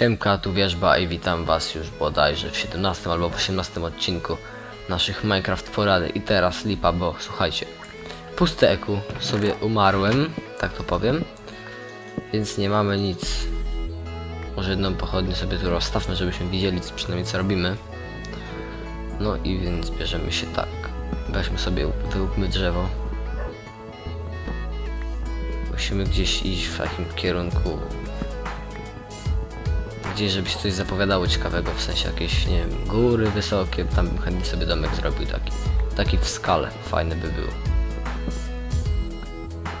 Siemka, tu Wierzba i witam was już bodajże w 17 albo w 18 odcinku naszych Minecraft porady. I teraz lipa, bo słuchajcie, puste eku sobie umarłem, tak to powiem, więc nie mamy nic. Może jedną pochodnię sobie tu rozstawmy, żebyśmy widzieli przynajmniej co robimy. No i więc bierzemy się tak. Weźmy sobie, wyłupmy drzewo. Musimy gdzieś iść w takim kierunku gdzieś, żeby się coś zapowiadało ciekawego, w sensie jakieś, nie wiem, góry wysokie, tam bym chętnie sobie domek zrobił taki, taki w skale, fajny by było.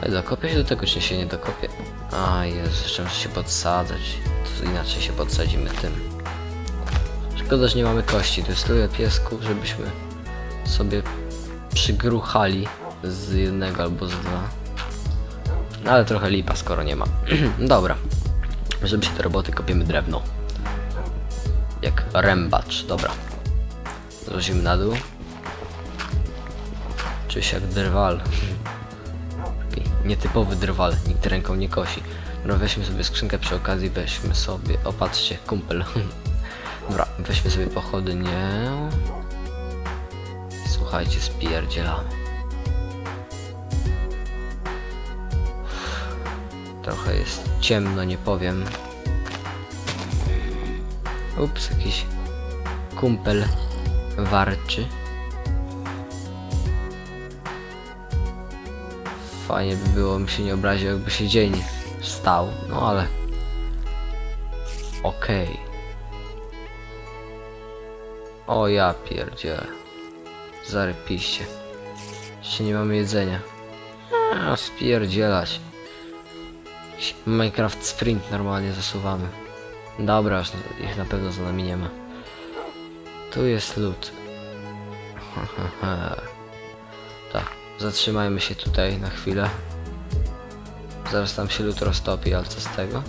Ej, dokopię się do tego, czy się nie dokopię? A, jeszcze muszę się podsadzać, to inaczej się podsadzimy tym. Szkoda, że nie mamy kości, tu jest tyle piesków, żebyśmy sobie przygruchali z jednego albo z dwa. Ale trochę lipa, skoro nie ma. Dobra. Żeby się te roboty kopiemy drewno. Jak rębacz, dobra. Zrzucimy na dół. Się jak drwal. Taki nietypowy drwal, nikt ręką nie kosi. Dobra, weźmy sobie skrzynkę przy okazji, weźmy sobie, opatrzcie, kumpel. Dobra, weźmy sobie pochodnie. Słuchajcie, spierdzielamy. Trochę jest ciemno, nie powiem. Ups, jakiś kumpel warczy. Fajnie by było, mi się nie obraził, jakby się dzień stał, no ale... Okej. O ja pierdzielę. Zarypiście. Jeszcze nie mamy jedzenia. A, spierdzielać. Minecraft Sprint normalnie zasuwamy. Dobra, już ich na pewno za nami nie ma. Tu jest lód. tak, zatrzymajmy się tutaj na chwilę. Zaraz tam się lód roztopi, ale co z tego?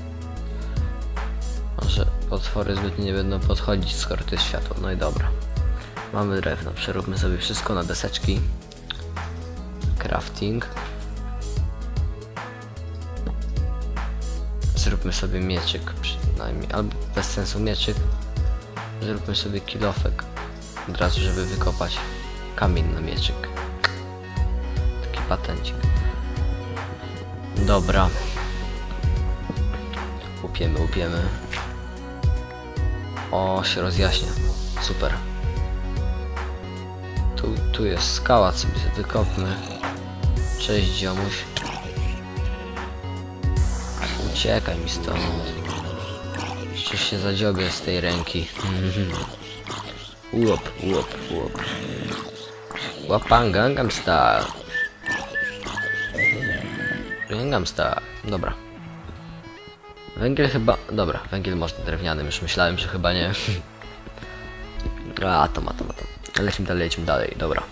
Może potwory zbytnio nie będą podchodzić, skoro to jest światło. No i dobra. Mamy drewno, przeróbmy sobie wszystko na deseczki. Crafting. Zróbmy sobie mieczyk przynajmniej, albo bez sensu mieczyk. Zróbmy sobie kilofek. Od razu, żeby wykopać kamień na mieczyk. Taki patencik. Dobra. Łupiemy, łupiemy. O, się rozjaśnia. Super. Tu, tu jest skała, sobie wykopmy. Cześć, ziomuś. Uciekaj mi stąd. Jeszcze się zadziobię z tej ręki. Łop, łop, łop. Łapan Gangnam Style. Gangnam Style. Dobra. Węgiel chyba... Dobra, węgiel można drewnianym. Już myślałem, że chyba nie. A, to ma, to ma, to. Lecimy dalej, lecimy dalej. Dobra.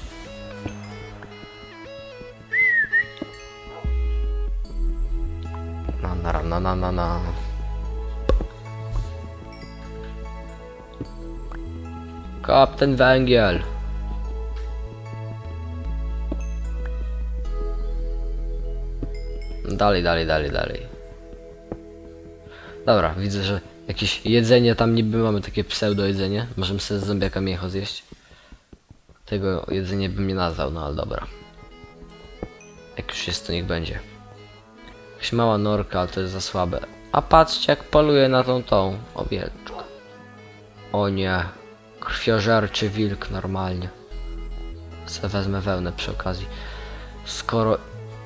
Na, na, na, na, na. Kapten Węgiel. Dalej, dalej, dalej, dalej. Dobra, widzę, że jakieś jedzenie tam niby mamy, takie pseudo jedzenie. Możemy sobie z zombiaka miecho zjeść. Tego jedzenie bym nie nazwał, no ale dobra. Jak już jest, to niech będzie. Mała norka, ale to jest za słabe. A patrzcie jak poluje na tą tą owieczkę. O nie. Krwiożerczy wilk normalnie. Se wezmę wełnę przy okazji. Skoro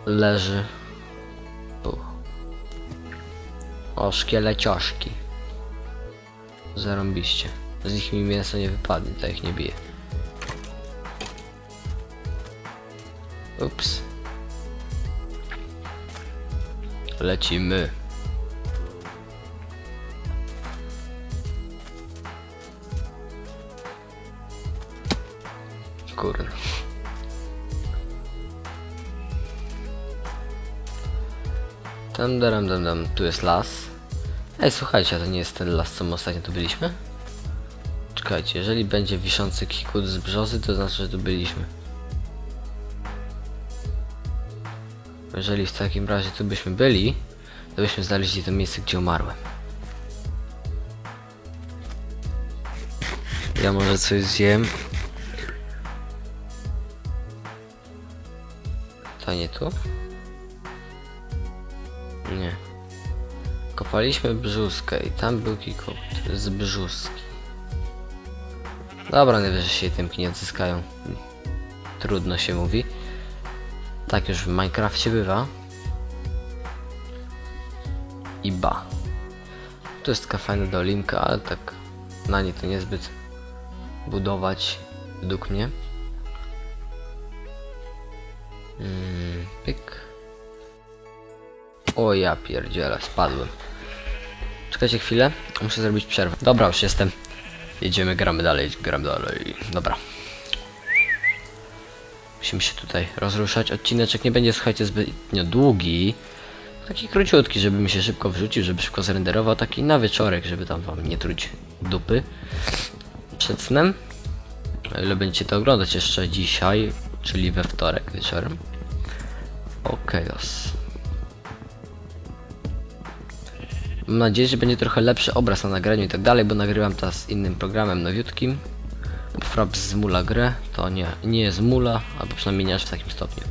leży. Puch. O, szkielecioszki. Zarąbiście. Z nich mi mięso nie wypadnie, to ich nie bije. Ups. Lecimy. Kurde. Tam, dam, dam, dam. Tu jest las. Ej, słuchajcie, a to nie jest ten las, co my ostatnio tu byliśmy? Czekajcie, jeżeli będzie wiszący kikut z brzozy, to znaczy, że tu byliśmy. Jeżeli w takim razie tu byśmy byli, to byśmy znaleźli to miejsce, gdzie umarłem. Ja może coś zjem. To nie tu? Nie. Kopaliśmy brzuskę i tam był kikot z brzuski. Dobra, najwyżej się tymki nie odzyskają. Trudno się mówi. Tak już w Minecrafcie bywa. I ba. Tu jest taka fajna dolinka, ale tak na nie to niezbyt budować według mnie. Mm, pyk. O ja pierdziele, spadłem. Czekajcie chwilę, muszę zrobić przerwę. Dobra, już jestem. Jedziemy, gramy dalej, gramy dalej. Dobra. Musimy się tutaj rozruszać. Odcineczek nie będzie, słuchajcie, zbytnio długi. Taki króciutki, żeby mi się szybko wrzucił, żeby szybko zrenderował. Taki na wieczorek, żeby tam wam nie truć dupy przed snem. O ile będziecie to oglądać jeszcze dzisiaj, czyli we wtorek wieczorem. Okej, os. Mam nadzieję, że będzie trochę lepszy obraz na nagraniu i tak dalej, bo nagrywam teraz z innym programem nowiutkim. Fraps zmula grę, to nie, nie zmula, albo przynajmniej nie aż w takim stopniu.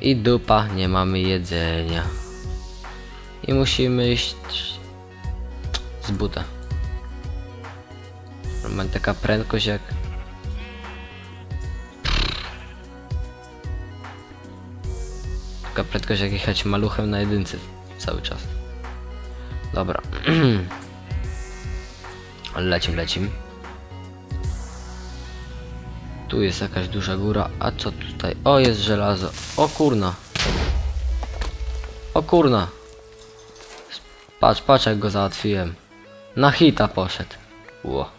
I dupa, nie mamy jedzenia. I musimy iść z buta. Mam taka prędkość jak... Taka prędkość jak jechać maluchem na jedynce cały czas. Dobra. lecim, lecim. Tu jest jakaś duża góra, a co tutaj? O, jest żelazo. O kurna. O kurna. Patrz, patrz jak go załatwiłem. Na hita poszedł. Ło.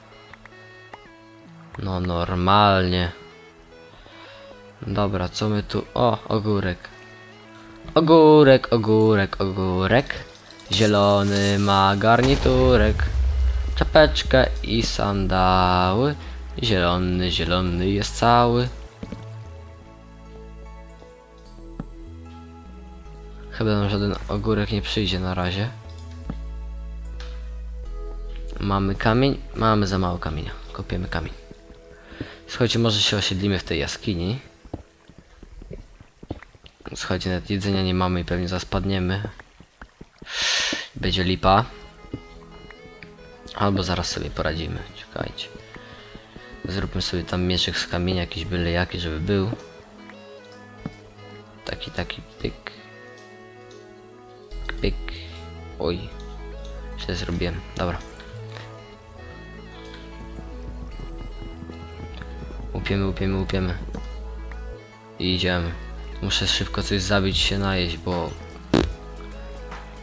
No normalnie. Dobra, co my tu? O, ogórek. Ogórek, ogórek, ogórek. Zielony ma garniturek. Czapeczkę i sandały. Zielony, zielony jest cały. Chyba nam żaden ogórek nie przyjdzie na razie. Mamy kamień? Mamy za mało kamienia. Kopiemy kamień. Słuchajcie, może się osiedlimy w tej jaskini. Słuchajcie, nawet jedzenia nie mamy i pewnie zaspadniemy. Będzie lipa. Albo zaraz sobie poradzimy. Czekajcie. Zróbmy sobie tam mieczek z kamienia, jakiś byle jaki, żeby był. Taki, taki pyk. Pyk. Oj. Źle zrobiłem. Dobra. Łupiemy, łupiemy, łupiemy. I idziemy. Muszę szybko coś zabić się najeść, bo...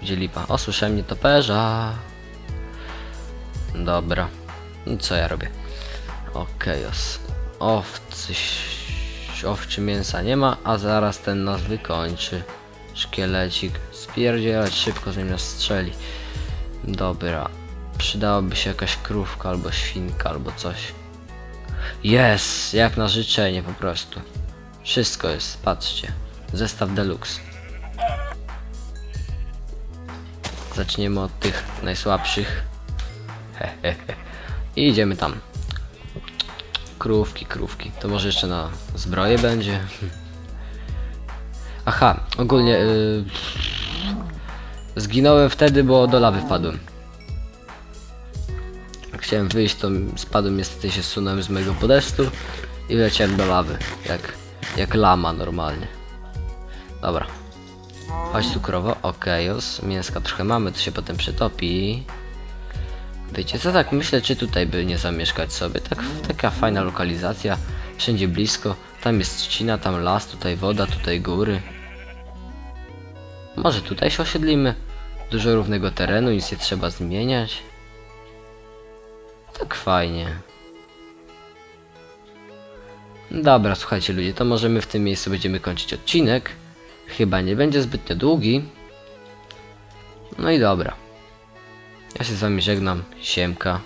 Gdzie lipa? O, słyszałem nietoperza. Dobra. I co ja robię? Okej, os. Owcy... Owczy mięsa nie ma, a zaraz ten nas wykończy. Szkielecik. Spierdzielać szybko, zanim nas strzeli. Dobra. Przydałaby się jakaś krówka, albo świnka, albo coś. Jest! Jak na życzenie po prostu. Wszystko jest, patrzcie. Zestaw deluxe. Zaczniemy od tych najsłabszych. Hehehe. I idziemy tam. Krówki, krówki. To może jeszcze na zbroję będzie. Aha, ogólnie yy, zginąłem wtedy, bo do lawy wpadłem. Jak chciałem wyjść, to spadłem niestety się zsunąłem z mojego podestu i leciałem do lawy, jak, jak lama normalnie. Dobra. Chodź tu krowo, okej, już. Mięska trochę mamy, to się potem przytopi. Wiecie co, tak myślę, czy tutaj by nie zamieszkać sobie. Tak, taka fajna lokalizacja, wszędzie blisko. Tam jest trzcina, tam las, tutaj woda, tutaj góry. Może tutaj się osiedlimy. Dużo równego terenu, nic nie trzeba zmieniać. Tak fajnie. Dobra, słuchajcie ludzie, to możemy w tym miejscu będziemy kończyć odcinek. Chyba nie będzie zbytnio długi. No i dobra. Ja się z wami żegnam. Siemka.